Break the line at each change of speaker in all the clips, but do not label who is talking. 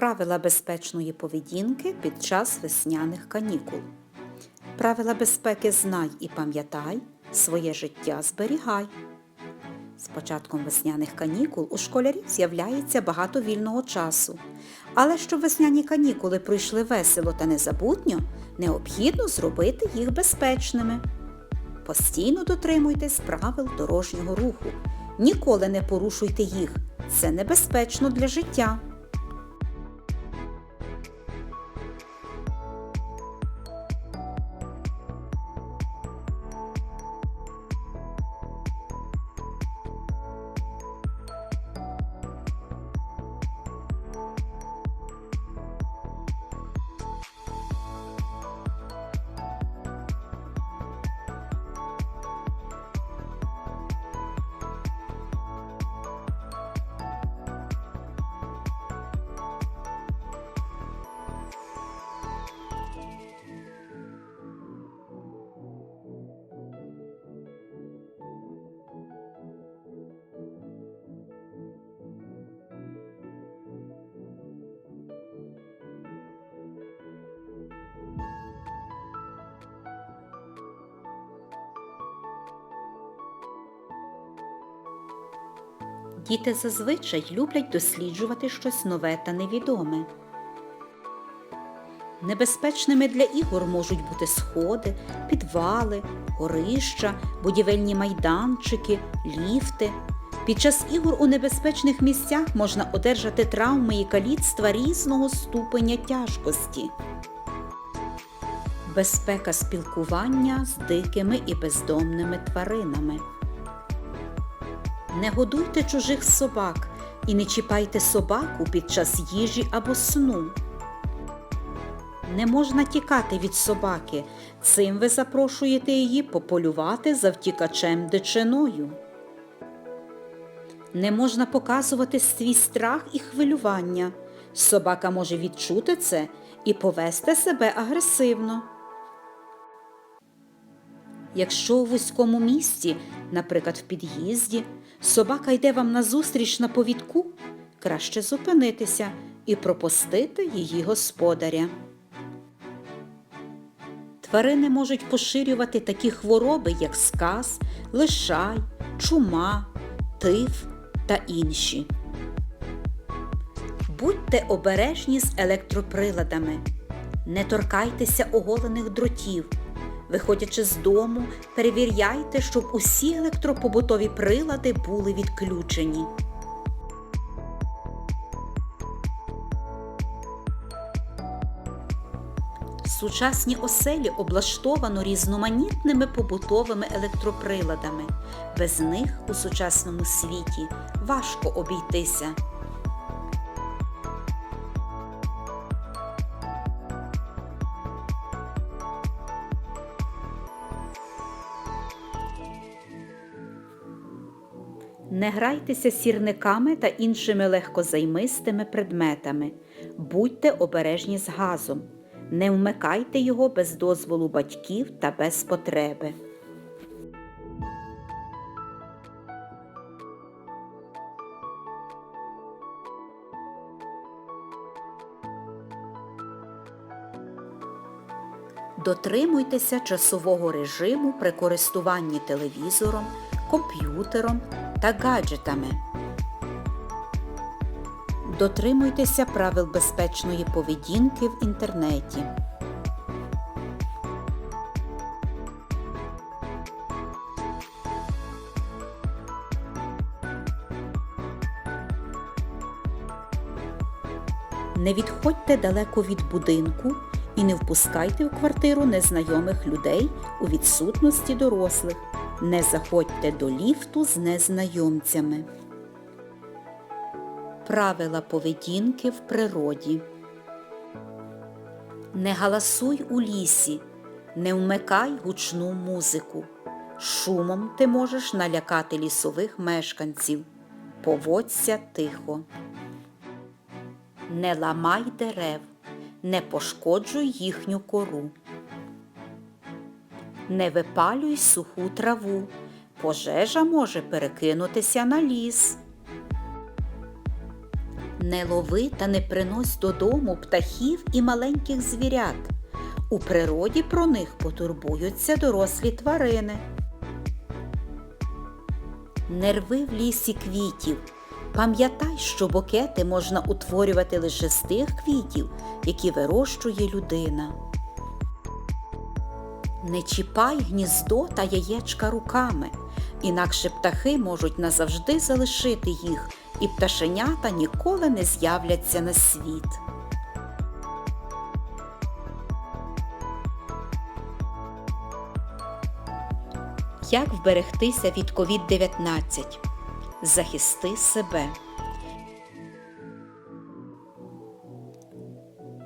Правила безпечної поведінки під час весняних канікул. Правила безпеки знай і пам'ятай, своє життя зберігай. З початком весняних канікул у школярів з'являється багато вільного часу. Але щоб весняні канікули пройшли весело та незабутньо, необхідно зробити їх безпечними. Постійно дотримуйтесь правил дорожнього руху. Ніколи не порушуйте їх. Це небезпечно для життя. Діти зазвичай люблять досліджувати щось нове та невідоме. Небезпечними для ігор можуть бути сходи, підвали, горища, будівельні майданчики, ліфти. Під час ігор у небезпечних місцях можна одержати травми і каліцтва різного ступеня тяжкості. Безпека спілкування з дикими і бездомними тваринами. Не годуйте чужих собак і не чіпайте собаку під час їжі або сну. Не можна тікати від собаки. Цим ви запрошуєте її пополювати за втікачем дичиною. Не можна показувати свій страх і хвилювання. Собака може відчути це і повести себе агресивно. Якщо у вузькому місці, наприклад, в під'їзді, собака йде вам назустріч на повідку, краще зупинитися і пропустити її господаря. Тварини можуть поширювати такі хвороби, як сказ, лишай, чума, тиф та інші. Будьте обережні з електроприладами. Не торкайтеся оголених дротів. Виходячи з дому, перевіряйте, щоб усі електропобутові прилади були відключені. Сучасні оселі облаштовано різноманітними побутовими електроприладами. Без них у сучасному світі важко обійтися. Не грайтеся сірниками та іншими легкозаймистими предметами. Будьте обережні з газом. Не вмикайте його без дозволу батьків та без потреби. Дотримуйтеся часового режиму при користуванні телевізором, комп'ютером та гаджетами. Дотримуйтеся правил безпечної поведінки в інтернеті. Не відходьте далеко від будинку і не впускайте в квартиру незнайомих людей у відсутності дорослих. Не заходьте до ліфту з незнайомцями. Правила поведінки в природі. Не галасуй у лісі, не вмикай гучну музику. Шумом ти можеш налякати лісових мешканців. Поводься тихо. Не ламай дерев, не пошкоджуй їхню кору. Не випалюй суху траву, пожежа може перекинутися на ліс. Не лови та не принось додому птахів і маленьких звірят. У природі про них потурбуються дорослі тварини. Не рви в лісі квітів. Пам'ятай, що букети можна утворювати лише з тих квітів, які вирощує людина. Не чіпай гніздо та яєчка руками, інакше птахи можуть назавжди залишити їх, і пташенята ніколи не з'являться на світ. Як вберегтися від COVID-19? Захисти себе.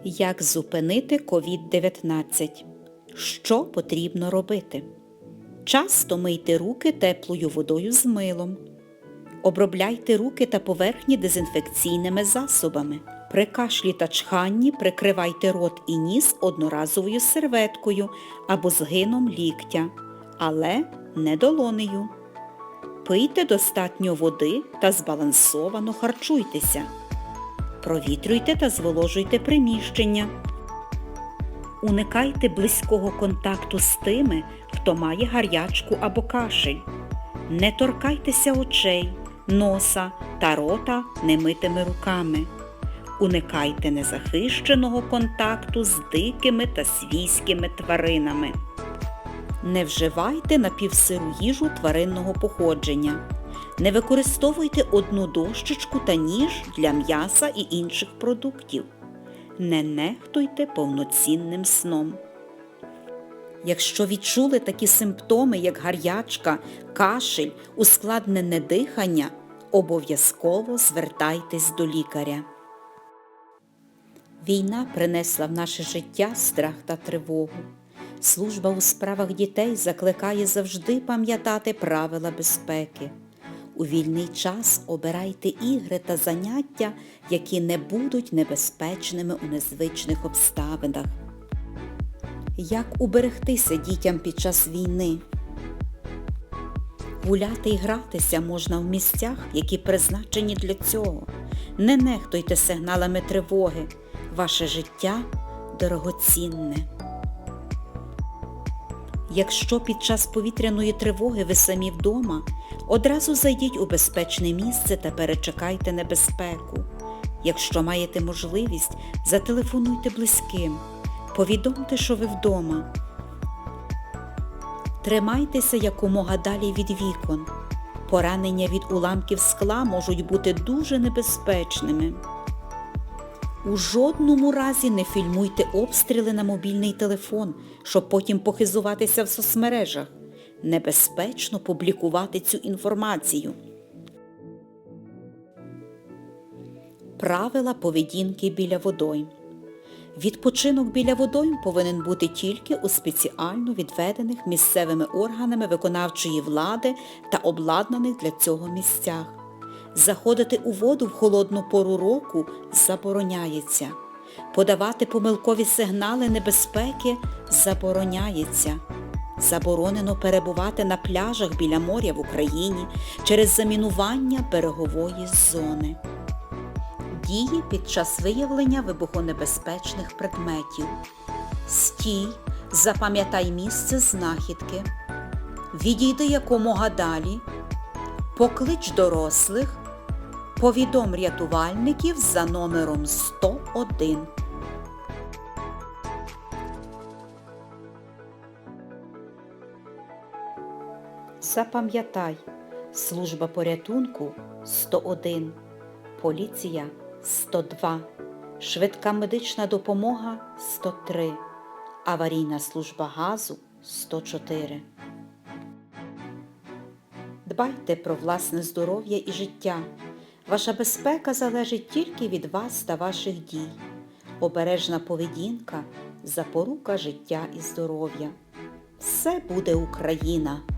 Як зупинити COVID-19? Що потрібно робити? Часто мийте руки теплою водою з милом. Обробляйте руки та поверхні дезінфекційними засобами. При кашлі та чханні прикривайте рот і ніс одноразовою серветкою або згином ліктя, але не долонею. Пийте достатньо води та збалансовано харчуйтеся. Провітрюйте та зволожуйте приміщення. Уникайте близького контакту з тими, хто має гарячку або кашель. Не торкайтеся очей, носа та рота немитими руками. Уникайте незахищеного контакту з дикими та свійськими тваринами. Не вживайте напівсиру їжу тваринного походження. Не використовуйте одну дощечку та ніж для м'яса і інших продуктів. Не нехтуйте повноцінним сном. Якщо відчули такі симптоми, як гарячка, кашель, ускладнене дихання, обов'язково звертайтесь до лікаря. Війна принесла в наше життя страх та тривогу. Служба у справах дітей закликає завжди пам'ятати правила безпеки. У вільний час обирайте ігри та заняття, які не будуть небезпечними у незвичних обставинах. Як уберегтися дітям під час війни? Гуляти і гратися можна в місцях, які призначені для цього. Не нехтуйте сигналами тривоги. Ваше життя дорогоцінне. Якщо під час повітряної тривоги ви самі вдома, одразу зайдіть у безпечне місце та перечекайте небезпеку. Якщо маєте можливість, зателефонуйте близьким. Повідомте, що ви вдома. Тримайтеся якомога далі від вікон. Поранення від уламків скла можуть бути дуже небезпечними. У жодному разі не фільмуйте обстріли на мобільний телефон, щоб потім похизуватися в соцмережах. Небезпечно публікувати цю інформацію. Правила поведінки біля водойм. Відпочинок біля водойм повинен бути тільки у спеціально відведених місцевими органами виконавчої влади та обладнаних для цього місцях. Заходити у воду в холодну пору року забороняється. Подавати помилкові сигнали небезпеки забороняється. Заборонено перебувати на пляжах біля моря в Україні через замінування берегової зони. Дії під час виявлення вибухонебезпечних предметів. Стій, запам'ятай місце знахідки. Відійди якомога далі. Поклич дорослих. Повідом рятувальників за номером 101. Запам'ятай, служба порятунку 101, поліція 102, швидка медична допомога 103, аварійна служба газу 104. Дбайте про власне здоров'я і життя. Ваша безпека залежить тільки від вас та ваших дій. Обережна поведінка – запорука життя і здоров'я. Все буде Україна!